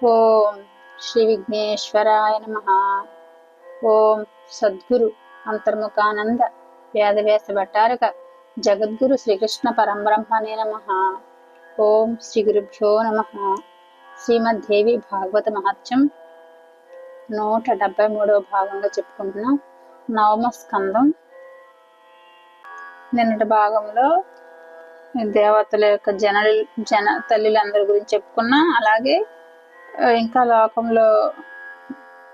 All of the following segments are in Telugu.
ఓం శ్రీ విఘ్నేశ్వరాయ నమ. ఓం సద్గురు అంతర్ముఖానంద వేదవ్యాస భట్టారక జగద్గురు శ్రీకృష్ణ పరంబ్రహ్మణే నమ. ఓం శ్రీ గురుభ్యో నమ. శ్రీమద్దేవి భాగవత మహత్యం నూట డెబ్బై మూడవ భాగంగా చెప్పుకుంటున్నాం నవమ స్కందం నిన్నటి భాగంలో దేవతల యొక్క జన జన తల్లిలందరి గురించి చెప్పుకున్నాం. అలాగే ఇంకా లోకంలో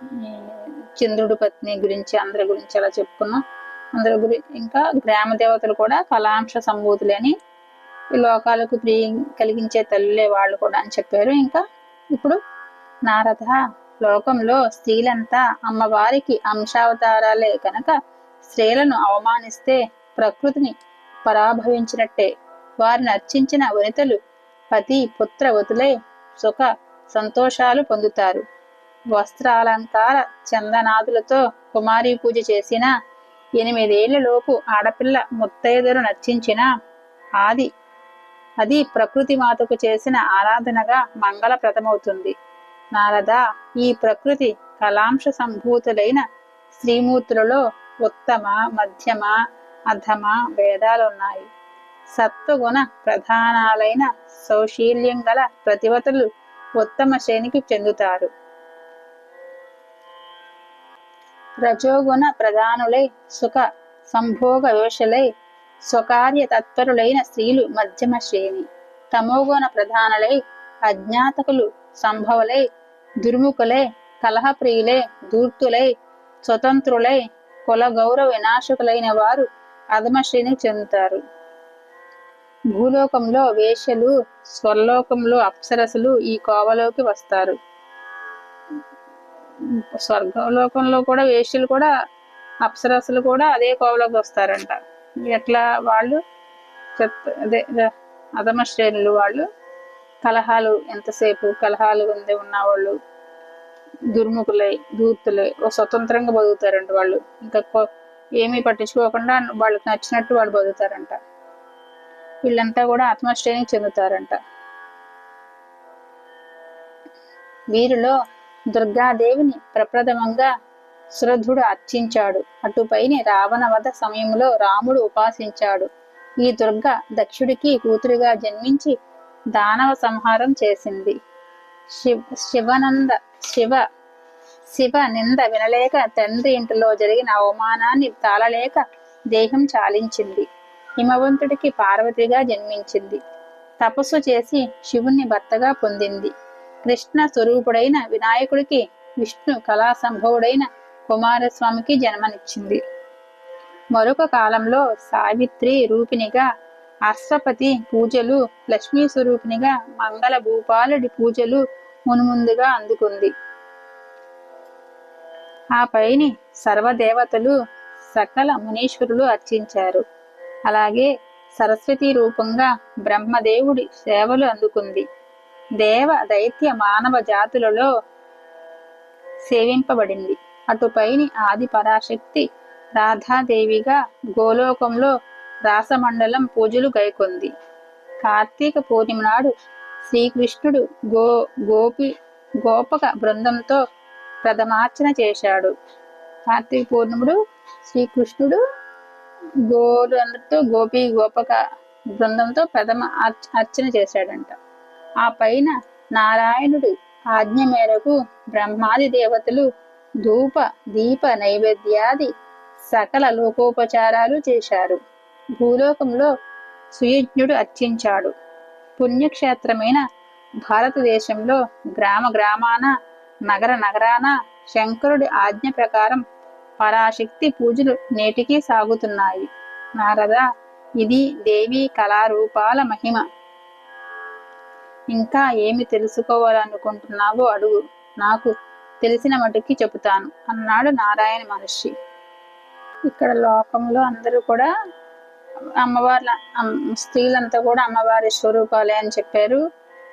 చంద్రుడు చంద్రుడి పత్ని గురించి అందరి గురించి అలా చెప్పుకున్నాం. అందరి గురి ఇంకా గ్రామ దేవతలు కూడా కళాంశ సంభూతులే అని ఈ లోకాలకు ప్రియ కలిగించే తల్లులే వాళ్ళు కూడా అని చెప్పారు. ఇంకా ఇప్పుడు నారద లోకంలో స్త్రీలంతా అమ్మవారికి అంశావతారాలే కనుక స్త్రీలను అవమానిస్తే ప్రకృతిని పరాభవించినట్టే. వారిని అర్చించిన వనితలు పతి పుత్ర వతులే సుఖ సంతోషాలు పొందుతారు. వస్త్రాలంకార చందనాదులతో కుమారి పూజ చేసిన ఎనిమిదేళ్ళలోపు ఆడపిల్ల ముత్తైదులు నర్చించిన ఆది అది ప్రకృతి మాతకు చేసిన ఆరాధనగా మంగళప్రదమవుతుంది. నారద ఈ ప్రకృతి కలాంశ సంభూతులైన శ్రీమూర్తులలో ఉత్తమ మధ్యమ అధమ భేదాలున్నాయి సత్వగుణ ప్రధానాలైన సౌశీల్యం గల ప్రతివతలు ఉత్తమ శ్రేణికి చెందుతారు. రజోగుణ ప్రధానులై సుఖ సంభోగ వివశలై స్వకార్య తత్పరులైన స్త్రీలు మధ్యమ శ్రేణి. తమోగుణ ప్రధానులై అజ్ఞాతకులు సంభవలై దుర్ముఖులై కలహప్రియులై దూర్తులై స్వతంత్రులై కుల గౌరవ వినాశకులైన వారు అధమ శ్రేణికి చెందుతారు. భూలోకంలో వేశ్యలు స్వర్లోకంలో అప్సరసులు ఈ కోవలోకి వస్తారు. స్వర్గలోకంలో కూడా వేశ్యలు కూడా అప్సరసులు కూడా అదే కోవలోకి వస్తారంట. ఎట్లా వాళ్ళు చెత్త అదే అధమ శ్రేణులు వాళ్ళు కలహాలు ఎంతసేపు కలహాలు ఉంది ఉన్నవాళ్ళు దుర్ముఖులై దూర్తులై ఓ స్వతంత్రంగా బతుకుతారంట వాళ్ళు. ఇంకా ఏమీ పట్టించుకోకుండా వాళ్ళకి నచ్చినట్టు వాళ్ళు బతుకుతారంట. వీళ్ళంతా కూడా ఆత్మశ్రేణికి చెందుతారంట. వీరిలో దుర్గాదేవిని ప్రప్రథమంగా సురధుడు అర్చించాడు. అటుపైనే రావణ వధ సమయంలో రాముడు ఉపాసించాడు. ఈ దుర్గ దక్షుడికి కూతురిగా జన్మించి దానవ సంహారం చేసింది. శివ శివనంద శివ శివ నింద వినలేక తండ్రి ఇంటిలో జరిగిన అవమానాన్ని తాళలేక దేహం చాలించింది. హిమవంతుడికి పార్వతిగా జన్మించింది. తపస్సు చేసి శివుణ్ణి భర్తగా పొందింది. కృష్ణ స్వరూపుడైన వినాయకుడికి విష్ణు కళా సంభవుడైన కుమారస్వామికి జన్మనిచ్చింది. మరొక కాలంలో సావిత్రి రూపిణిగా అశ్వపతి పూజలు లక్ష్మీ స్వరూపిణిగా మంగళ భూపాలుడి పూజలు మునుముందుగా అందుకుంది. ఆ పైని సర్వదేవతలు సకల మునీశ్వరులు అర్చించారు. అలాగే సరస్వతి రూపంగా బ్రహ్మదేవుడి సేవలు అందుకుంది. దేవ దైత్య మానవ జాతులలో సేవింపబడింది. అటుపైని ఆది పరాశక్తి రాధాదేవిగా గోలోకంలో రాసమండలం పూజలు గైకొంది. కార్తీక పూర్ణిమ నాడు శ్రీకృష్ణుడు గో గోపి గోపక బృందంతో ప్రథమార్చన చేశాడు. కార్తీక పూర్ణిముడు శ్రీకృష్ణుడు గోలు అందరితో గోపి గోపక బృందంతో ప్రథమ అర్చన చేశాడంట. ఆ పైన నారాయణుడు ఆజ్ఞ మేరకు బ్రహ్మాది దేవతలు ధూప దీప నైవేద్యాది సకల లోకోపచారాలు చేశారు. భూలోకంలో సుయజ్ఞుడు అర్చించాడు. పుణ్యక్షేత్రమైన భారతదేశంలో గ్రామ గ్రామాన నగర నగరాన శంకరుడి ఆజ్ఞ ప్రకారం పరాశక్తి పూజలు నేటికి సాగుతున్నాయి. నారద ఇది దేవి కళారూపాల మహిమ. ఇంకా ఏమి తెలుసుకోవాలనుకుంటున్నావో అడుగు. నాకు తెలిసిన మటుకి చెబుతాను అన్నాడు నారాయణ మహర్షి. ఇక్కడ లోకంలో అందరూ కూడా అమ్మవార్ల స్త్రీలంతా కూడా అమ్మవారి స్వరూపాలే అని చెప్పారు.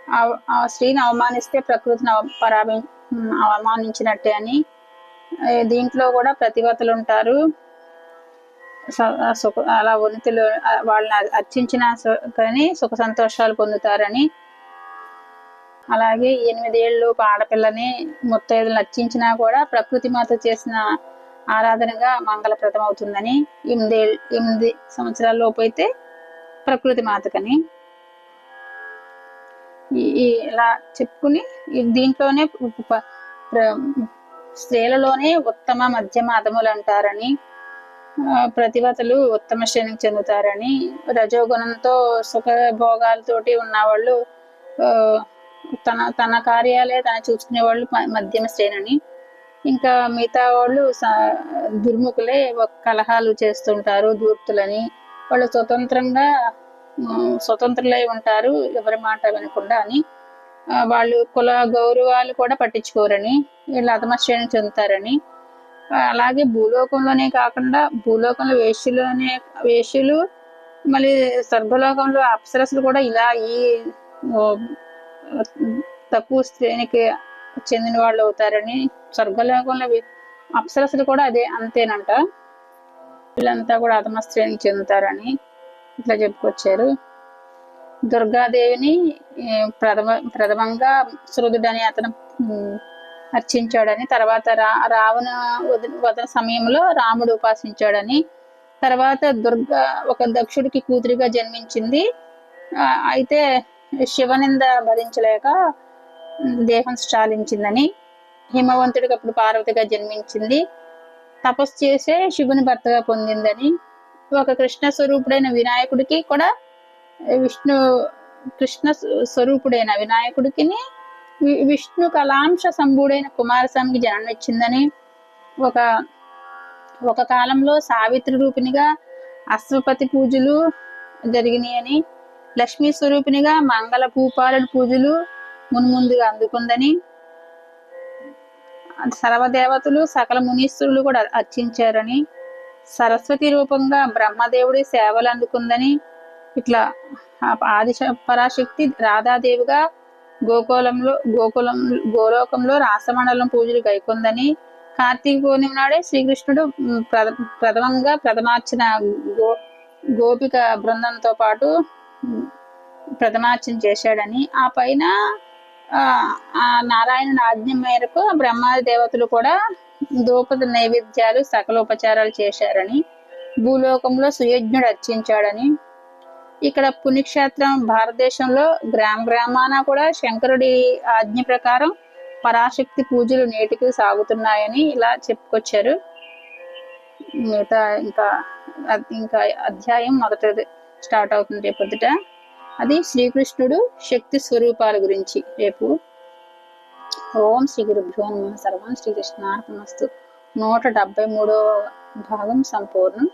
ఆ- ఆ స్త్రీని అవమానిస్తే ప్రకృతిని అవ- పరాభి అవమానించినట్టే అని దీంట్లో కూడా ప్రతిభతలు ఉంటారు స- సుఖ అలా ఉన్నతులు వాళ్ళని అర్చించిన కానీ సుఖ సంతోషాలు పొందుతారని. అలాగే ఎనిమిదేళ్ళు ఆడపిల్లని ముత్తైదులను అర్చించినా కూడా ప్రకృతి మాత చేసిన ఆరాధనగా మంగళప్రదం అవుతుందని ఎనిమిది ఎనిమిది సంవత్సరాల లోపు అయితే ప్రకృతి మాతకని. ఇలా చెప్పుకుని దీంట్లోనే స్త్రీలలోనే ఉత్తమ మధ్యమ అధములు అంటారని ప్రతివతలు ప్రతిభతలు ఉత్తమ శ్రేణికి చెందుతారని రజోగుణంతో సుఖ భోగాలతోటి ఉన్నవాళ్ళు తన తన కార్యాలే తన చూసుకునే వాళ్ళు మధ్యమ శ్రేణి అని ఇంకా మిగతా వాళ్ళు దుర్ముఖులే కలహాలు చేస్తుంటారు దూర్తులని వాళ్ళు స్వతంత్రంగా స్వతంత్రులై ఉంటారు ఎవరి మాట వినకుండా అని. వాళ్ళు కుల గౌరవాలు కూడా పట్టించుకోరని వీళ్ళు అధమశ్రేణి చెందుతారని. అలాగే భూలోకంలోనే కాకుండా భూలోకంలో వేష్యులోనే వేష్యులు మళ్ళీ స్వర్గలోకంలో అప్సరసులు కూడా ఇలా ఈ తక్కువ శ్రేణికి చెందిన వాళ్ళు అవుతారని స్వర్గలోకంలో అప్సరసులు కూడా అదే అంతేనంట. వీళ్ళంతా కూడా అధమ శ్రేణికి చెందుతారని ఇట్లా చెప్పుకొచ్చారు. దుర్గాదేవిని ప్రథమ ప్రథమంగా శృధుడని అతను అర్చించాడని తర్వాత రా రావణ వద- వదన సమయంలో రాముడు ఉపాసించాడని తర్వాత దుర్గా ఒక దక్షుడికి కూతురిగా జన్మించింది. అయితే శివనింద భరించలేక దేహం చాలించిందని హిమవంతుడికి అప్పుడు పార్వతిగా జన్మించింది. తపస్సు చేసే శివుని భర్తగా పొందిందని ఒక కృష్ణ స్వరూపుడైన వినాయకుడికి కూడా విష్ణు కృష్ణ స్వరూపుడైన వినాయకుడికి విష్ణు కలాంశ సంభుడైన కుమారస్వామికి జన్మనిచ్చిందని ఒక ఒక కాలంలో సావిత్రి రూపిణిగా అశ్వపతి పూజలు జరిగినాయని లక్ష్మీ స్వరూపిణిగా మంగళ భూపాలుడి పూజలు మున్ముందుగా అందుకుందని సర్వదేవతలు సకల మునీశ్వరులు కూడా అర్చించారని సరస్వతి రూపంగా బ్రహ్మదేవుడి సేవలు అందుకుందని ఇట్లా ఆది పరాశక్తి రాధాదేవిగా గోకులంలో గోకులం గోలోకంలో రాసమండలం పూజలు గైకొందని కార్తీక పౌర్ణమి నాడే శ్రీకృష్ణుడు ప్రథ ప్రథమంగా ప్రథమార్చన గో గోపిక బృందంతో పాటు ప్రథమార్చన చేశాడని ఆ పైన ఆ ఆ నారాయణుని ఆజ్ఞ మేరకు బ్రహ్మాది దేవతలు కూడా దూపద నైవేద్యాలు సకలోపచారాలు చేశారని భూలోకంలో సుయజ్ఞుడు అర్చించాడని ఇక్కడ పుణ్యక్షేత్రం భారతదేశంలో గ్రామ గ్రామాన కూడా శంకరుడి ఆజ్ఞ ప్రకారం పరాశక్తి పూజలు నేటికి సాగుతున్నాయని ఇలా చెప్పుకొచ్చారు. మిగతా ఇంకా ఇంకా అధ్యాయం మొదటిది స్టార్ట్ అవుతుంది రేపు పొద్దుట అది శ్రీకృష్ణుడు శక్తి స్వరూపాల గురించి. రేపు ఓం శ్రీ గురుభ్యో నమ. సర్వం శ్రీకృష్ణార్పణమస్తు. నూట డెబ్బై మూడో భాగం సంపూర్ణం.